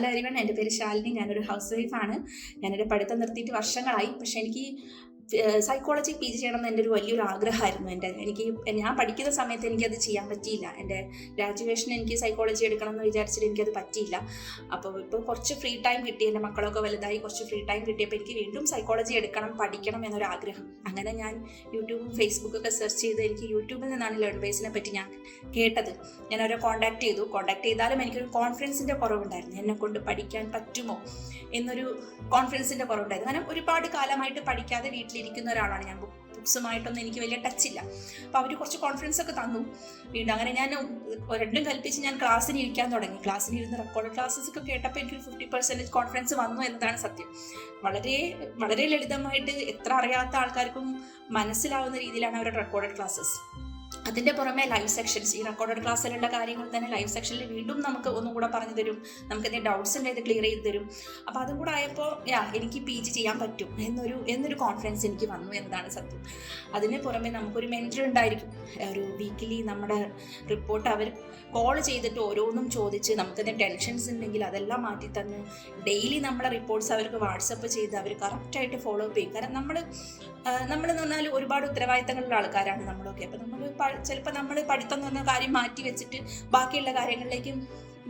Hello everyone എന്റെ പേര് ശാലിനി. ഞാനൊരു ഹൗസ് വൈഫാണ് ഞാനൊരു പഠിത്തം നിർത്തിയിട്ട് വർഷങ്ങളായി. പക്ഷേ എനിക്ക് സൈക്കോളജി പി ജി ചെയ്യണം എന്ന് എന്റെ ഒരു വലിയൊരു ആഗ്രഹമായിരുന്നു എന്റെ. എനിക്ക് ഞാൻ പഠിക്കുന്ന സമയത്ത് എനിക്കത് ചെയ്യാൻ പറ്റിയില്ല. എന്റെ ഗ്രാജുവേഷൻ എനിക്ക് സൈക്കോളജി എടുക്കണം എന്ന് വിചാരിച്ചിട്ട് എനിക്കത് പറ്റിയില്ല. അപ്പോൾ ഇപ്പോൾ കുറച്ച് ഫ്രീ ടൈം കിട്ടി. എന്റെ മക്കളൊക്കെ വലുതായി കുറച്ച് ഫ്രീ ടൈം കിട്ടിയപ്പോൾ എനിക്ക് വീണ്ടും സൈക്കോളജി എടുക്കണം പഠിക്കണം എന്നൊരു ആഗ്രഹം. അങ്ങനെ ഞാൻ യൂട്യൂബും ഫേസ്ബുക്കൊക്കെ സെർച്ച് ചെയ്ത് എനിക്ക് യൂട്യൂബിൽ നിന്നാണ് ലേൺ ബേസിനെ പറ്റി ഞാൻ കേട്ടത്. ഞാൻ അവരെ കോൺടാക്ട് ചെയ്തു. കോൺടാക്ട് ചെയ്താലും എനിക്കൊരു കോൺഫിഡൻസിന്റെ കുറവുണ്ടായിരുന്നു. എന്നെ കൊണ്ട് പഠിക്കാൻ പറ്റുമോ എന്നൊരു കോൺഫിഡൻസിന്റെ കുറവുണ്ടായിരുന്നു. കാരണം ഒരുപാട് കാലമായിട്ട് പഠിക്കാതെ വീട്ടിലിരിക്കുന്ന ഒരാളാണ് ഞാൻ. ബുക്സുമായിട്ടൊന്നും എനിക്ക് വലിയ ടച്ച് ഇല്ല. അപ്പോൾ അവർ കുറച്ച് കോൺഫിഡൻസ് ഒക്കെ തന്നു. വീണ്ടും അങ്ങനെ ഞാൻ രണ്ടും കൽപ്പിച്ച് ഞാൻ ക്ലാസ്സിന് ഇരിക്കാൻ തുടങ്ങി. ക്ലാസ്സിന് ഇരുന്ന് റെക്കോർഡ് ക്ലാസ്സസ് ഒക്കെ കേട്ടപ്പോൾ എനിക്ക് ഫിഫ്റ്റി പെർസെന്റേജ് കോൺഫിഡൻസ് വന്നു എന്നതാണ് സത്യം. വളരെ വളരെ ലളിതമായിട്ട് എത്ര അറിയാത്ത ആൾക്കാർക്കും മനസ്സിലാവുന്ന രീതിയിലാണ് അവരുടെ റെക്കോർഡ് ക്ലാസ്സസ് അതിന്റെ പുറമെ ലൈവ് സെക്ഷൻസ് ഈ റെക്കോർഡഡ് ക്ലാസ്സിലുള്ള കാര്യങ്ങൾ തന്നെ ലൈവ് സെക്ഷനിൽ വീണ്ടും നമുക്ക് ഒന്നും കൂടെ പറഞ്ഞു തരും. നമുക്ക് എന്തെങ്കിലും ഡൗട്ട്സ് ഉണ്ടെങ്കിൽ ക്ലിയർ ചെയ്ത് തരും. അപ്പോൾ അതും കൂടെ ആയപ്പോൾ യാ എനിക്ക് പി ജി ചെയ്യാൻ പറ്റും എന്നൊരു എന്നൊരു കോൺഫിഡൻസ് എനിക്ക് വന്നു എന്നതാണ് സത്യം. അതിന് പുറമെ നമുക്കൊരു മെന്റർ ഉണ്ടായിരിക്കും. ഒരു വീക്കിലി നമ്മുടെ റിപ്പോർട്ട് അവർ കോൾ ചെയ്തിട്ട് ഓരോന്നും ചോദിച്ച് നമുക്ക് നമുക്കെന്തെങ്കിലും ടെൻഷൻസ് ഉണ്ടെങ്കിൽ അതെല്ലാം മാറ്റി തന്ന് ഡെയിലി നമ്മളെ റിപ്പോർട്ട്സ് അവർക്ക് വാട്സപ്പ് ചെയ്ത് അവർ കറക്റ്റായിട്ട് ഫോളോ അപ്പ് ചെയ്യും. കാരണം നമ്മൾ നമ്മളെന്ന് പറഞ്ഞാൽ ഒരുപാട് ഉത്തരവാദിത്തങ്ങളുള്ള ആൾക്കാരാണ് നമ്മളൊക്കെ. അപ്പോൾ നമ്മൾ ചിലപ്പോൾ നമ്മൾ പഠിത്തം എന്ന് കാര്യം മാറ്റി വെച്ചിട്ട് ബാക്കിയുള്ള കാര്യങ്ങളിലേക്കും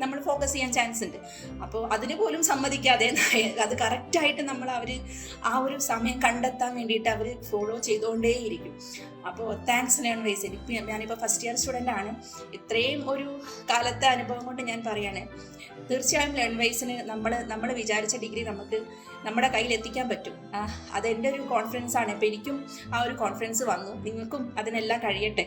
നമ്മൾ ഫോക്കസ് ചെയ്യാൻ ചാൻസ് ഉണ്ട്. അപ്പോൾ അതിന് പോലും സമ്മതിക്കാതെ അത് കറക്റ്റായിട്ട് നമ്മൾ അവർ ആ ഒരു സമയം കണ്ടെത്താൻ വേണ്ടിയിട്ട് അവർ ഫോളോ ചെയ്തുകൊണ്ടേയിരിക്കും. അപ്പോൾ താങ്ക്സ് ലേൺ വൈസ് എനിക്ക് ഞാനിപ്പോൾ ഫസ്റ്റ് ഇയർ സ്റ്റുഡന്റ് ആണ്. ഇത്രയും ഒരു കാലത്തെ അനുഭവം കൊണ്ട് ഞാൻ പറയാണ്. തീർച്ചയായും ലേൺ വൈസിന് നമ്മൾ നമ്മൾ വിചാരിച്ച ഡിഗ്രി നമുക്ക് നമ്മുടെ കയ്യിൽ എത്തിക്കാൻ പറ്റും. അതെന്റെ ഒരു കോൺഫിഡൻസ് ആണ്. അപ്പോൾ എനിക്കും ആ ഒരു കോൺഫിഡൻസ് വന്നു. നിങ്ങൾക്കും അതിനെല്ലാം കഴിയട്ടെ.